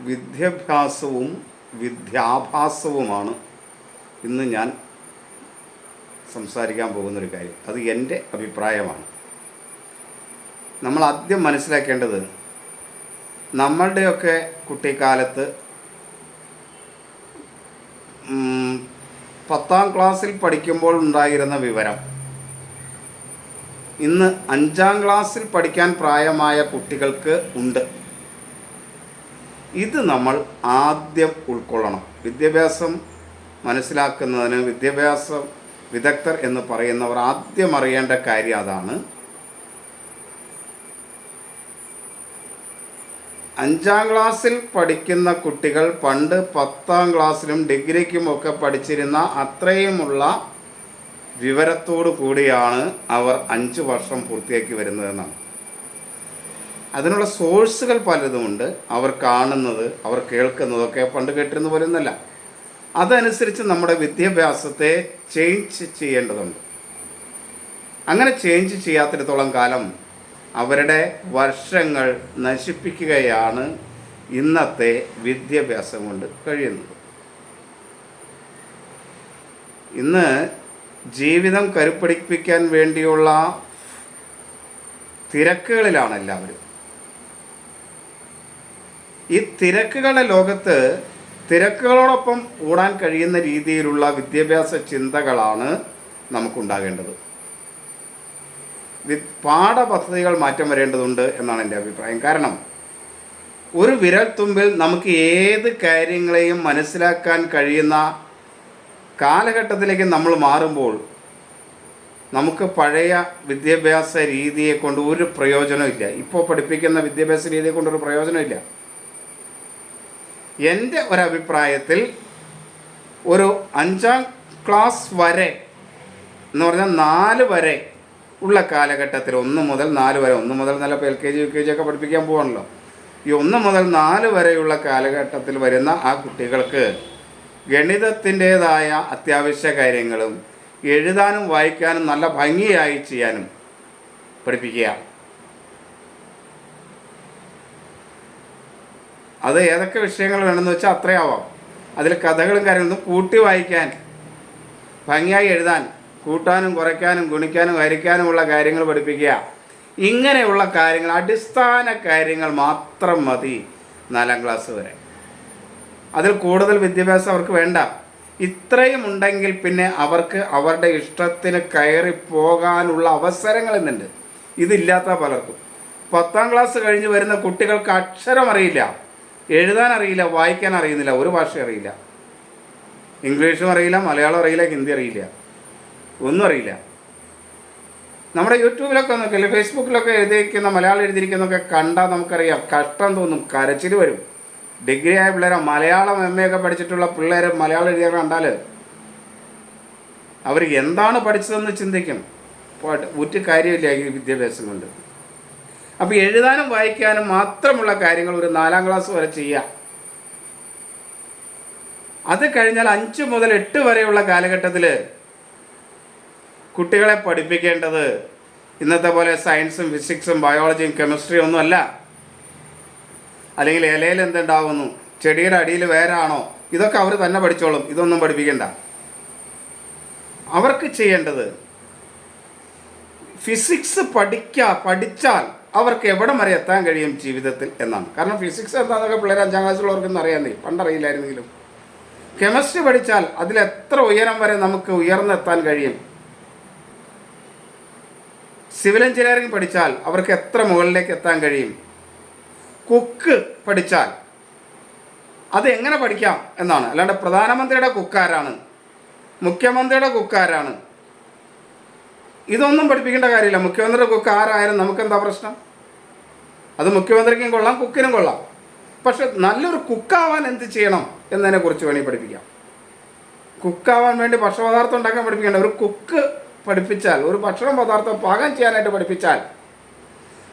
വിദ്യാഭ്യാസവും വിദ്യാഭാസവുമാണ് ഇന്ന് ഞാൻ സംസാരിക്കാൻ പോകുന്നൊരു കാര്യം. അത് എന്റെ അഭിപ്രായമാണ്. നമ്മൾ ആദ്യം മനസ്സിലാക്കേണ്ടത് നമ്മളുടെയൊക്കെ കുട്ടിക്കാലത്ത് പത്താം ക്ലാസ്സിൽ പഠിക്കുമ്പോൾ ഉണ്ടായിരുന്ന വിവരം ഇന്ന് അഞ്ചാം ക്ലാസ്സിൽ പഠിക്കാൻ പ്രായമായ കുട്ടികൾക്ക് ഉണ്ട്. ഇത് നമ്മൾ ആദ്യം ഉൾക്കൊള്ളണം. വിദ്യാഭ്യാസം മനസ്സിലാക്കുന്നതിന് വിദ്യാഭ്യാസ വിദഗ്ധർ എന്ന് പറയുന്നവർ ആദ്യം അറിയേണ്ട കാര്യം അതാണ്. അഞ്ചാം ക്ലാസ്സിൽ പഠിക്കുന്ന കുട്ടികൾ പണ്ട് പത്താം ക്ലാസ്സിലും ഡിഗ്രിക്കും ഒക്കെ പഠിച്ചിരുന്ന അത്രയുമുള്ള വിവരത്തോടു കൂടിയാണ് അവർ അഞ്ച് വർഷം പൂർത്തിയാക്കി വരുന്നതെന്നാണ്. അതിനുള്ള സോഴ്സുകൾ പലതുമുണ്ട്. അവർ കാണുന്നത് അവർ കേൾക്കുന്നതൊക്കെ പണ്ട് കേട്ടിരുന്ന പോലെ ഒന്നല്ല അതനുസരിച്ച് നമ്മുടെ വിദ്യാഭ്യാസത്തെ ചേഞ്ച് ചെയ്യേണ്ടതുണ്ട്. അങ്ങനെ ചേഞ്ച് ചെയ്യാത്തിടത്തോളം കാലം അവരുടെ വർഷങ്ങൾ നശിപ്പിക്കുകയാണ് ഇന്നത്തെ വിദ്യാഭ്യാസം കൊണ്ട് കഴിയുന്നത്. ഇന്ന് ജീവിതം കരുപ്പിടിപ്പിക്കാൻ വേണ്ടിയുള്ള തിരക്കുകളിലാണ് എല്ലാവരും. ഈ തിരക്കുകളുടെ ലോകത്ത് തിരക്കുകളോടൊപ്പം ഓടാൻ കഴിയുന്ന രീതിയിലുള്ള വിദ്യാഭ്യാസ ചിന്തകളാണ് നമുക്കുണ്ടാകേണ്ടത്. വി- പാഠപദ്ധതികൾ മാറ്റം വരേണ്ടതുണ്ട് എന്നാണ് എന്റെ അഭിപ്രായം. കാരണം ഒരു വിരൽ തുമ്പിൽ നമുക്ക് ഏത് കാര്യങ്ങളെയും മനസ്സിലാക്കാൻ കഴിയുന്ന കാലഘട്ടത്തിലേക്ക് നമ്മൾ മാറുമ്പോൾ നമുക്ക് പഴയ വിദ്യാഭ്യാസ രീതിയെ കൊണ്ട് ഒരു പ്രയോജനമില്ല ഇപ്പോൾ പഠിപ്പിക്കുന്ന വിദ്യാഭ്യാസ രീതിയെ കൊണ്ടൊരു പ്രയോജനമില്ല എന്റെ ഒരഭിപ്രായത്തിൽ ഒരു അഞ്ചാം ക്ലാസ് വരെ എന്ന് പറഞ്ഞാൽ നാല് വരെ ഉള്ള കാലഘട്ടത്തിൽ ഒന്ന് മുതൽ നാല് വരെ ഒന്ന് മുതൽ നല്ല L K G U K G ഒക്കെ പഠിപ്പിക്കാൻ പോകണല്ലോ ഈ ഒന്ന് മുതൽ നാല് വരെയുള്ള കാലഘട്ടത്തിൽ വരുന്ന ആ കുട്ടികൾക്ക് ഗണിതത്തിന്റേതായ അത്യാവശ്യ കാര്യങ്ങളും എഴുതാനും വായിക്കാനും നല്ല ഭംഗിയായി ചെയ്യാനും പഠിപ്പിക്കുക. അത് ഏതൊക്കെ വിഷയങ്ങൾ വേണമെന്ന് വെച്ചാൽ അത്രയാവാം. അതിൽ കഥകളും കാര്യങ്ങളും കൂട്ടി വായിക്കാൻ ഭംഗിയായി എഴുതാൻ കൂട്ടാനും കുറയ്ക്കാനും ഗുണിക്കാനും ഹരിക്കാനുമുള്ള കാര്യങ്ങൾ പഠിപ്പിക്കുക. ഇങ്ങനെയുള്ള കാര്യങ്ങൾ അടിസ്ഥാന കാര്യങ്ങൾ മാത്രം മതി നാലാം ക്ലാസ് വരെ. അതിൽ കൂടുതൽ വിദ്യാഭ്യാസം അവർക്ക് വേണ്ട. ഇത്രയും ഉണ്ടെങ്കിൽ പിന്നെ അവർക്ക് അവരുടെ ഇഷ്ടത്തിന് കയറി പോകാനുള്ള അവസരങ്ങൾ എന്നുണ്ട് ഇതില്ലാത്ത പലർക്കും. പത്താം ക്ലാസ് കഴിഞ്ഞ് വരുന്ന കുട്ടികൾക്ക് അക്ഷരം അറിയില്ല. എഴുതാൻ അറിയില്ല വായിക്കാൻ അറിയുന്നില്ല ഒരു ഭാഷ അറിയില്ല. ഇംഗ്ലീഷും അറിയില്ല മലയാളം അറിയില്ല ഹിന്ദി അറിയില്ല. ഒന്നും അറിയില്ല. നമ്മുടെ യൂട്യൂബിലൊക്കെ നോക്കില്ല ഫേസ്ബുക്കിലൊക്കെ എഴുതിയിരിക്കുന്ന മലയാളം എഴുതിയിരിക്കുന്നൊക്കെ കണ്ടാൽ നമുക്കറിയാം കഷ്ടം തോന്നും കരച്ചിൽ വരും. ഡിഗ്രി ആയ പിള്ളേരെ മലയാളം എം എ ഒക്കെ പഠിച്ചിട്ടുള്ള പിള്ളേർ മലയാളം എഴുതിയ കണ്ടാൽ അവർ എന്താണ് പഠിച്ചതെന്ന് ചിന്തിക്കും. ഒറ്റ കാര്യമില്ല ഈ വിദ്യാഭ്യാസം കൊണ്ട്. അപ്പോൾ എഴുതാനും വായിക്കാനും മാത്രമുള്ള കാര്യങ്ങൾ ഒരു നാലാം ക്ലാസ് വരെ ചെയ്യാം. അത് കഴിഞ്ഞാൽ അഞ്ച് മുതൽ എട്ട് വരെയുള്ള കാലഘട്ടത്തിൽ കുട്ടികളെ പഠിപ്പിക്കേണ്ടത് ഇന്നത്തെ പോലെ സയൻസും ഫിസിക്സും ബയോളജിയും കെമിസ്ട്രിയും ഒന്നുമല്ല അല്ലെങ്കിൽ ഇലയിൽ എന്തുണ്ടാവുന്നു? ചെടിയുടെ അടിയിൽ വേരാണോ? ഇതൊക്കെ അവർ തന്നെ പഠിച്ചോളും. ഇതൊന്നും പഠിപ്പിക്കണ്ട. അവർക്ക് ചെയ്യേണ്ടത് ഫിസിക്സ് പഠിക്കുക പഠിച്ചാൽ അവർക്ക് എവിടം വരെ എത്താൻ കഴിയും ജീവിതത്തിൽ എന്നാണ്. കാരണം ഫിസിക്സ് എന്താണെന്നൊക്കെ പിള്ളേർ അഞ്ചാം ക്ലാസ്സിലുള്ളവർക്കൊന്നും അറിയാന്നേ പണ്ടറിയില്ലായിരുന്നെങ്കിലും. കെമിസ്ട്രി പഠിച്ചാൽ അതിൽ എത്ര ഉയരം വരെ നമുക്ക് ഉയർന്നെത്താൻ കഴിയും? സിവിൽ എഞ്ചിനീയറിംഗ് പഠിച്ചാൽ അവർക്ക് എത്ര മുകളിലേക്ക് എത്താൻ കഴിയും? കുക്ക് പഠിച്ചാൽ അത് എങ്ങനെ പഠിക്കാം എന്നാണ്. അല്ലാണ്ട് പ്രധാനമന്ത്രിയുടെ കുക്കാരാണ് മുഖ്യമന്ത്രിയുടെ കുക്കാരാണ് ഇതൊന്നും പഠിപ്പിക്കേണ്ട കാര്യമില്ല. മുഖ്യമന്ത്രിയുടെ കുക്ക് ആരായാലും നമുക്കെന്താ പ്രശ്നം? അത് മുഖ്യമന്ത്രിക്കും കൊള്ളാം കുക്കിനും കൊള്ളാം. പക്ഷെ നല്ലൊരു കുക്കാവാൻ എന്ത് ചെയ്യണം എന്നതിനെ കുറിച്ച് വേണമെങ്കിൽ പഠിപ്പിക്കാം. കുക്കാവാൻ വേണ്ടി ഭക്ഷണപദാർത്ഥം ഉണ്ടാക്കാൻ പഠിപ്പിക്കേണ്ട. ഒരു കുക്ക് പഠിപ്പിച്ചാൽ ഒരു ഭക്ഷണ പദാർത്ഥം പാകം ചെയ്യാനായിട്ട് പഠിപ്പിച്ചാൽ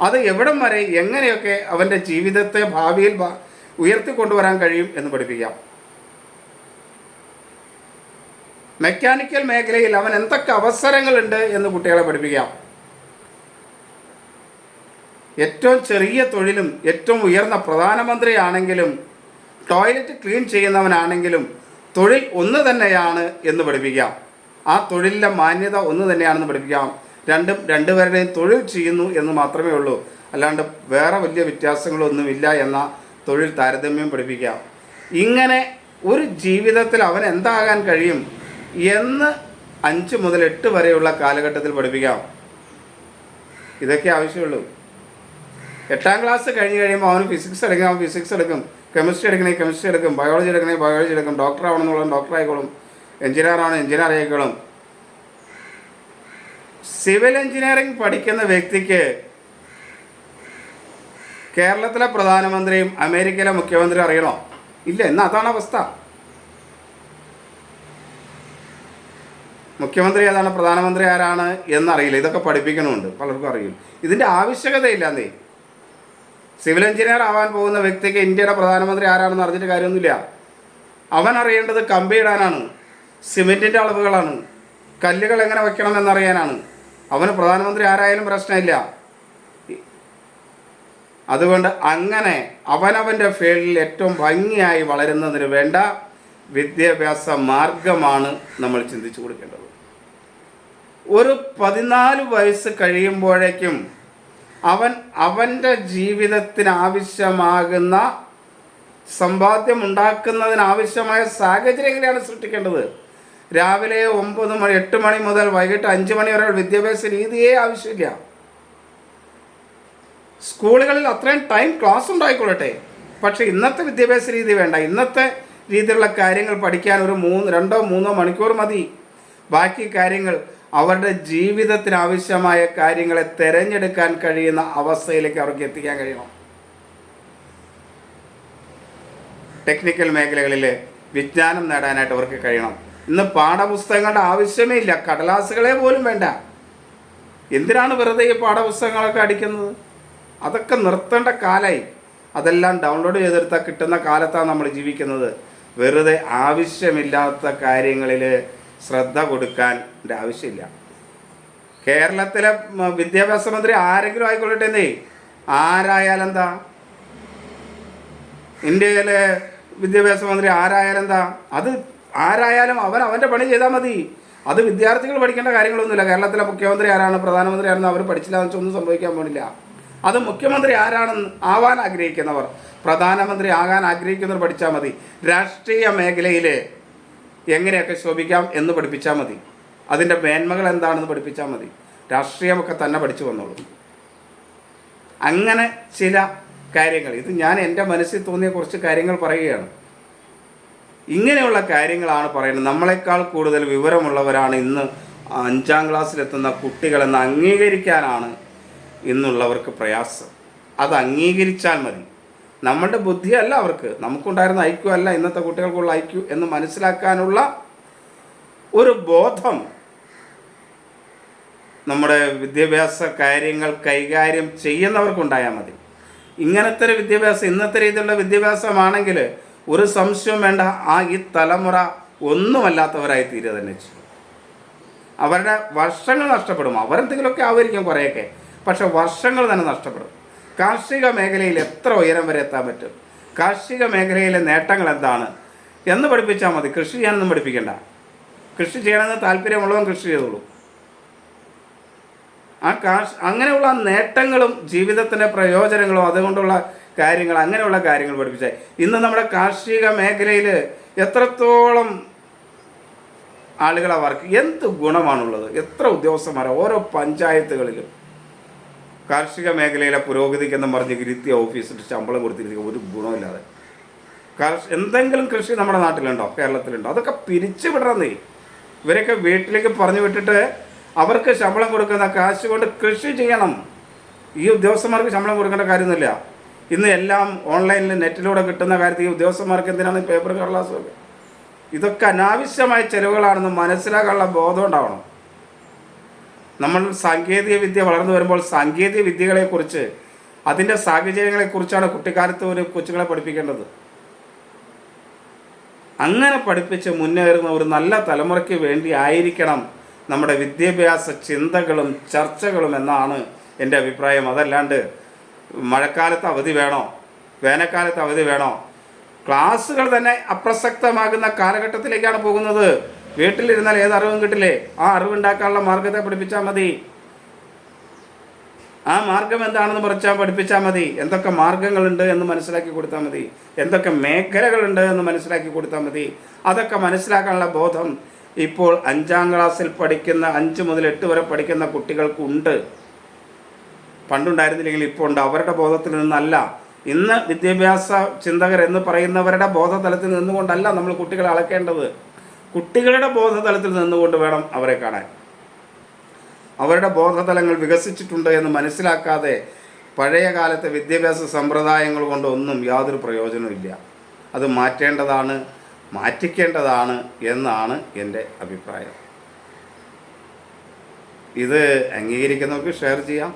അത് എവിടം വരെ എങ്ങനെയൊക്കെ അവന്റെ ജീവിതത്തെ ഭാവിയിൽ ഉയർത്തി ഉയർത്തിക്കൊണ്ടുവരാൻ കഴിയും എന്ന് പഠിപ്പിക്കാം. മെക്കാനിക്കൽ മേഖലയിൽ അവൻ എന്തൊക്കെ അവസരങ്ങളുണ്ട് എന്ന് കുട്ടികളെ പഠിപ്പിക്കാം. ഏറ്റവും ചെറിയ തൊഴിലും ഏറ്റവും ഉയർന്ന പ്രധാനമന്ത്രിയാണെങ്കിലും ടോയ്ലറ്റ് ക്ലീൻ ചെയ്യുന്നവനാണെങ്കിലും തൊഴിൽ ഒന്ന് തന്നെയാണ് എന്ന് പഠിപ്പിക്കാം. ആ തൊഴിലിന്റെ മാന്യത ഒന്ന് തന്നെയാണെന്ന് പഠിപ്പിക്കാം. രണ്ടും രണ്ടുപേരുടെയും തൊഴിൽ ചെയ്യുന്നു എന്ന് മാത്രമേ ഉള്ളൂ. അല്ലാണ്ട് വേറെ വലിയ വ്യത്യാസങ്ങളൊന്നുമില്ല എന്ന തൊഴിൽ താരതമ്യം പഠിപ്പിക്കാം. ഇങ്ങനെ ഒരു ജീവിതത്തിൽ അവൻ എന്താകാൻ കഴിയും എന്ന് അഞ്ച് മുതൽ എട്ട് വരെയുള്ള കാലഘട്ടത്തിൽ പഠിപ്പിക്കാം. ഇതൊക്കെ ആവശ്യമുള്ളൂ. എട്ടാം ക്ലാസ് കഴിഞ്ഞ് കഴിയുമ്പോൾ അവന് ഫിസിക്സ് എടുക്കും അവൻ ഫിസിക്സ് എടുക്കും. കെമിസ്ട്രി എടുക്കണേ കെമിസ്ട്രി എടുക്കും. ബയോളജി എടുക്കണേ ബയോളജി എടുക്കും. ഡോക്ടർ ആവണമെന്നുള്ള ഡോക്ടർ ആയിക്കോളും. എഞ്ചിനീയർ ആണ് എഞ്ചിനീയർ ആയിക്കോളും. സിവിൽ എഞ്ചിനീയറിംഗ് പഠിക്കുന്ന വ്യക്തിക്ക് കേരളത്തിലെ പ്രധാനമന്ത്രിയും അമേരിക്കയിലെ മുഖ്യമന്ത്രിയും അറിയണോ? ഇല്ല എന്നാ അതാണ് അവസ്ഥ. മുഖ്യമന്ത്രി ഏതാണ് പ്രധാനമന്ത്രി ആരാണ് എന്നറിയില്ല. ഇതൊക്കെ പഠിപ്പിക്കണമുണ്ട്. പലർക്കും അറിയും. ഇതിന്റെ ആവശ്യകതയില്ലാന്നേ സിവിൽ എഞ്ചിനീയർ ആവാൻ പോകുന്ന വ്യക്തിക്ക് ഇന്ത്യയുടെ പ്രധാനമന്ത്രി ആരാണെന്ന് അറിഞ്ഞിട്ട് കാര്യമൊന്നുമില്ല. അവൻ അറിയേണ്ടത് കമ്പി ഇടാനാണ് സിമെന്റിന്റെ അളവുകളാണ്. കല്ലുകൾ എങ്ങനെ വെക്കണം എന്നറിയാനാണ് അവന് പ്രധാനമന്ത്രി ആരായാലും പ്രശ്നമില്ല. അതുകൊണ്ട് അങ്ങനെ അവനവന്റെ ഫീൽഡിൽ ഏറ്റവും ഭംഗിയായി വളരുന്നതിന് വേണ്ട വിദ്യാഭ്യാസ മാർഗമാണ് നമ്മൾ ചിന്തിച്ചു കൊടുക്കേണ്ടത്. ഒരു പതിനാല് വയസ്സ് കഴിയുമ്പോഴേക്കും അവൻ അവന്റെ ജീവിതത്തിന് ആവശ്യമാകുന്ന സമ്പാദ്യം ഉണ്ടാക്കുന്നതിനാവശ്യമായ ആവശ്യമായ സാഹചര്യങ്ങളാണ് സൃഷ്ടിക്കേണ്ടത്? രാവിലെ ഒമ്പത് മണി എട്ട് മണി മുതൽ വൈകിട്ട് അഞ്ച് മണി വരെ വിദ്യാഭ്യാസ രീതിയേ ആവശ്യമില്ല. സ്കൂളുകളിൽ അത്രയും ടൈം ക്ലാസ് ഉണ്ടായിക്കൊള്ളട്ടെ. പക്ഷേ ഇന്നത്തെ വിദ്യാഭ്യാസ രീതി വേണ്ട. ഇന്നത്തെ രീതിയിലുള്ള കാര്യങ്ങൾ പഠിക്കാൻ ഒരു മൂന്ന് രണ്ടോ മൂന്നോ മണിക്കൂർ മതി. ബാക്കി കാര്യങ്ങൾ അവരുടെ ജീവിതത്തിന് ആവശ്യമായ കാര്യങ്ങളെ തിരഞ്ഞെടുക്കാൻ കഴിയുന്ന അവസ്ഥയിലേക്ക് അവർക്ക് എത്തിക്കാൻ കഴിയണം ടെക്നിക്കൽ മേഖലകളിൽ വിജ്ഞാനം നേടാനായിട്ട് അവർക്ക് കഴിയണം. ഇന്ന് പാഠപുസ്തകങ്ങളുടെ ആവശ്യമേ ഇല്ല. കടലാസുകളെ പോലും വേണ്ട. എന്തിനാണ് വെറുതെ ഈ പാഠപുസ്തകങ്ങളൊക്കെ അടിക്കുന്നത്? അതൊക്കെ നിർത്തേണ്ട കാലായി. അതെല്ലാം ഡൗൺലോഡ് ചെയ്തെടുത്താൽ കിട്ടുന്ന കാലത്താണ് നമ്മൾ ജീവിക്കുന്നത്. വെറുതെ ആവശ്യമില്ലാത്ത കാര്യങ്ങളിൽ ശ്രദ്ധ കൊടുക്കാൻ ആവശ്യമില്ല. കേരളത്തിലെ വിദ്യാഭ്യാസ മന്ത്രി ആരെങ്കിലും ആയിക്കൊള്ളട്ടെ എന്നേ? ആരായാലെന്താ ഇന്ത്യയിലെ വിദ്യാഭ്യാസ മന്ത്രി ആരായാലെന്താ അത് ആരായാലും അവൻ അവന്റെ പണി ചെയ്താൽ മതി. അത് വിദ്യാർത്ഥികൾ പഠിക്കേണ്ട കാര്യങ്ങളൊന്നുമില്ല. കേരളത്തിലെ മുഖ്യമന്ത്രി ആരാണ് പ്രധാനമന്ത്രി ആരാണെന്ന് അവർ പഠിച്ചില്ല എന്ന് ഒന്നും സംഭവിക്കാൻ പോണില്ല. അത് മുഖ്യമന്ത്രി ആരാണെന്ന് ആവാൻ ആഗ്രഹിക്കുന്നവർ പ്രധാനമന്ത്രി ആകാൻ ആഗ്രഹിക്കുന്നവർ പഠിച്ചാൽ മതി. രാഷ്ട്രീയ മേഖലയിൽ എങ്ങനെയൊക്കെ ശോഭിക്കാം എന്ന് പഠിപ്പിച്ചാൽ മതി. അതിന്റെ മേന്മകൾ എന്താണെന്ന് പഠിപ്പിച്ചാൽ മതി. രാഷ്ട്രീയമൊക്കെ തന്നെ പഠിച്ചു വന്നോളൂ. അങ്ങനെ ചില കാര്യങ്ങൾ ഇത് ഞാൻ എന്റെ മനസ്സിൽ തോന്നിയ കുറച്ച് കാര്യങ്ങൾ പറയുകയാണ്. ഇങ്ങനെയുള്ള കാര്യങ്ങളാണ് പറയുന്നത്. നമ്മളെക്കാൾ കൂടുതൽ വിവരമുള്ളവരാണ് ഇന്ന് അഞ്ചാം ക്ലാസ്സിലെത്തുന്ന കുട്ടികളെന്ന് അംഗീകരിക്കാനാണ് ഇന്നുള്ളവർക്ക് പ്രയാസം. അത് അംഗീകരിച്ചാൽ മതി. നമ്മളുടെ ബുദ്ധിയല്ല അവർക്ക്. നമുക്കുണ്ടായിരുന്ന ഐക്യു അല്ല ഇന്നത്തെ കുട്ടികൾക്കുള്ള ഐക്യു എന്ന് മനസ്സിലാക്കാനുള്ള ഒരു ബോധം നമ്മുടെ വിദ്യാഭ്യാസ കാര്യങ്ങൾ കൈകാര്യം ചെയ്യുന്നവർക്കുണ്ടായാൽ മതി. ഇങ്ങനത്തെ ഒരു വിദ്യാഭ്യാസം ഇന്നത്തെ രീതിയിലുള്ള വിദ്യാഭ്യാസമാണെങ്കിൽ ഒരു സംശയവും വേണ്ട. ആ ഈ തലമുറ ഒന്നുമല്ലാത്തവരായി തീരുക തന്നെ ചെയ്യും. അവരുടെ വർഷങ്ങൾ നഷ്ടപ്പെടും. അവരെന്തെങ്കിലുമൊക്കെ ആവുമായിരിക്കും കുറേയൊക്കെ. പക്ഷെ വർഷങ്ങൾ തന്നെ നഷ്ടപ്പെടും. കാർഷിക മേഖലയിൽ എത്ര ഉയരം വരെ എത്താൻ പറ്റും? കാർഷിക മേഖലയിലെ നേട്ടങ്ങൾ എന്താണ്? എന്ന് പഠിപ്പിച്ചാൽ മതി. കൃഷി ചെയ്യാനൊന്നും പഠിപ്പിക്കണ്ട. കൃഷി ചെയ്യണമെന്ന് താല്പര്യമുള്ളവൻ കൃഷി ചെയ്തോളൂ. ആ കാർഷ അങ്ങനെയുള്ള നേട്ടങ്ങളും ജീവിതത്തിന്റെ പ്രയോജനങ്ങളും അതുകൊണ്ടുള്ള കാര്യങ്ങൾ അങ്ങനെയുള്ള കാര്യങ്ങൾ പഠിപ്പിച്ചാൽ ഇന്ന് നമ്മുടെ കാർഷിക മേഖലയിൽ എത്രത്തോളം ആളുകളെ വർക്ക് എന്ത് ഗുണമാണുള്ളത്? എത്ര ഉദ്യോഗസ്ഥന്മാരാണ് ഓരോ പഞ്ചായത്തുകളിലും. കാർഷിക മേഖലയിലെ പുരോഗതിക്കെന്ന് പറഞ്ഞ് ഇരുത്തിയ ഓഫീസിൽ ശമ്പളം കൊടുത്തിരിക്കുക ഒരു ഗുണമില്ലാതെ. കാർഷ എന്തെങ്കിലും കൃഷി നമ്മുടെ നാട്ടിലുണ്ടോ? കേരളത്തിലുണ്ടോ? അതൊക്കെ പിരിച്ചു വിടണമെന്നേ ഇവരൊക്കെ വീട്ടിലേക്ക് പറഞ്ഞു വിട്ടിട്ട് അവർക്ക് ശമ്പളം കൊടുക്കുന്ന കാശ് കൊണ്ട് കൃഷി ചെയ്യണം. ഈ ഉദ്യോഗസ്ഥന്മാർക്ക് ശമ്പളം കൊടുക്കേണ്ട കാര്യമൊന്നുമില്ല. ഇന്ന് എല്ലാം ഓൺലൈനിൽ നെറ്റിലൂടെ കിട്ടുന്ന കാര്യത്തിൽ ഈ ഉദ്യോഗസ്ഥന്മാർക്ക് എന്തിനാണ് പേപ്പർ കടലാസമൊക്കെ ഇതൊക്കെ അനാവശ്യമായ ചെലവുകളാണെന്ന് മനസ്സിലാക്കാനുള്ള ബോധം ഉണ്ടാവണം. നമ്മൾ സാങ്കേതിക വിദ്യ വളർന്നു വരുമ്പോൾ സാങ്കേതിക വിദ്യകളെക്കുറിച്ച് അതിന്റെ സാഹചര്യങ്ങളെക്കുറിച്ചാണ് കുട്ടിക്കാലത്ത് ഒരു കൊച്ചുങ്ങളെ പഠിപ്പിക്കേണ്ടത്. അങ്ങനെ പഠിപ്പിച്ച് മുന്നേറുന്ന ഒരു നല്ല തലമുറയ്ക്ക് വേണ്ടി ആയിരിക്കണം നമ്മുടെ വിദ്യാഭ്യാസ ചിന്തകളും ചർച്ചകളും എന്നാണ് എന്റെ അഭിപ്രായം. അതല്ലാണ്ട് മഴക്കാലത്ത് അവധി വേണോ? വേനൽക്കാലത്ത് അവധി വേണോ? ക്ലാസ്സുകൾ തന്നെ അപ്രസക്തമാകുന്ന കാലഘട്ടത്തിലേക്കാണ് പോകുന്നത്. വീട്ടിലിരുന്നാൽ ഏത് അറിവും കിട്ടില്ലേ? ആ അറിവുണ്ടാക്കാനുള്ള മാർഗത്തെ പഠിപ്പിച്ചാൽ മതി. ആ മാർഗം എന്താണെന്ന് പറിച്ചാൽ പഠിപ്പിച്ചാൽ മതി. എന്തൊക്കെ മാർഗങ്ങളുണ്ട് എന്ന് മനസ്സിലാക്കി കൊടുത്താൽ മതി. എന്തൊക്കെ മേഖലകളുണ്ട് എന്ന് മനസ്സിലാക്കി കൊടുത്താൽ മതി. അതൊക്കെ മനസ്സിലാക്കാനുള്ള ബോധം ഇപ്പോൾ അഞ്ചാം ക്ലാസ്സിൽ പഠിക്കുന്ന അഞ്ച് മുതൽ എട്ട് വരെ പഠിക്കുന്ന കുട്ടികൾക്കുണ്ട് പണ്ടുണ്ടായിരുന്നില്ലെങ്കിൽ ഇപ്പോൾ ഉണ്ട്. അവരുടെ ബോധത്തിൽ നിന്നല്ല. ഇന്ന് വിദ്യാഭ്യാസ ചിന്തകർ എന്ന് പറയുന്നവരുടെ ബോധതലത്തിൽ നിന്നുകൊണ്ടല്ല നമ്മൾ കുട്ടികളെ അളക്കേണ്ടത്. കുട്ടികളുടെ ബോധതലത്തിൽ നിന്നുകൊണ്ട് വേണം അവരെ കാണാൻ. അവരുടെ ബോധതലങ്ങൾ വികസിച്ചിട്ടുണ്ട് എന്ന് മനസ്സിലാക്കാതെ പഴയ കാലത്തെ വിദ്യാഭ്യാസ സമ്പ്രദായങ്ങൾ കൊണ്ടൊന്നും യാതൊരു പ്രയോജനമില്ല അത് മാറ്റേണ്ടതാണ് മാറ്റിക്കേണ്ടതാണ് എന്നാണ് എന്റെ അഭിപ്രായം. ഇത് അംഗീകരിക്കുന്നവർക്ക് ഷെയർ ചെയ്യാം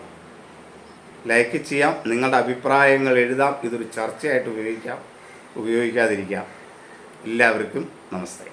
ലൈക്ക് ചെയ്യാം നിങ്ങളുടെ അഭിപ്രായങ്ങൾ എഴുതാം ഇതൊരു ചർച്ചയായിട്ട് ഉപയോഗിക്കാം ഉപയോഗിക്കാതിരിക്കാം. എല്ലാവർക്കും നമസ്തേ.